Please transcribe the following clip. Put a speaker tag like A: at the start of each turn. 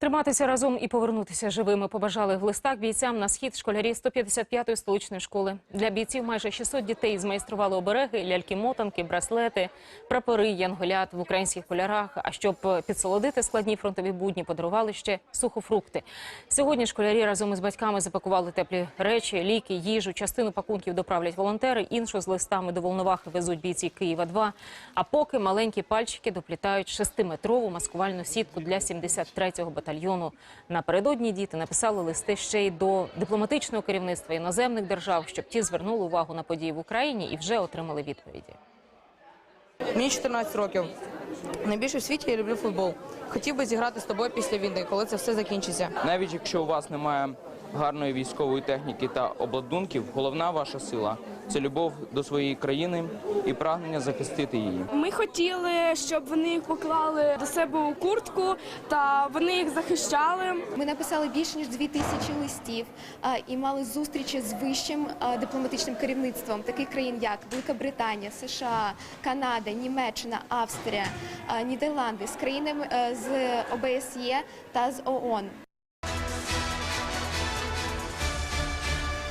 A: Триматися разом і повернутися живими побажали в листах бійцям на схід школярі 155-ї столичної школи. Для бійців майже 600 дітей змайстрували обереги, ляльки-мотанки, браслети, прапори, янголят в українських кольорах. А щоб підсолодити складні фронтові будні, подарували ще сухофрукти. Сьогодні школярі разом із батьками запакували теплі речі, ліки, їжу. Частину пакунків доправлять волонтери, іншу з листами до Волновахи везуть бійці Києва 2 А поки маленькі пальчики доплітають шестиметрову маскувальну сітку для 73-го батальйону. Напередодні діти написали листи ще й до дипломатичного керівництва іноземних держав, щоб ті звернули увагу на події в Україні і вже отримали відповіді.
B: Мені 14 років. Найбільше в світі я люблю футбол. Хотів би зіграти з тобою після війни, коли це все закінчиться.
C: Навіть якщо у вас немає гарної військової техніки та обладунків, головна ваша сила це любов до своєї країни і прагнення захистити її.
D: Ми хотіли, щоб вони їх поклали до себе у куртку, та вони їх захищали.
E: Ми написали більше ніж дві тисячі листів і мали зустрічі з вищим дипломатичним керівництвом таких країн, як Велика Британія, США, Канада, Німеччина, Австрія, Нідерланди з країнами е, з ОБСЄ та з ООН.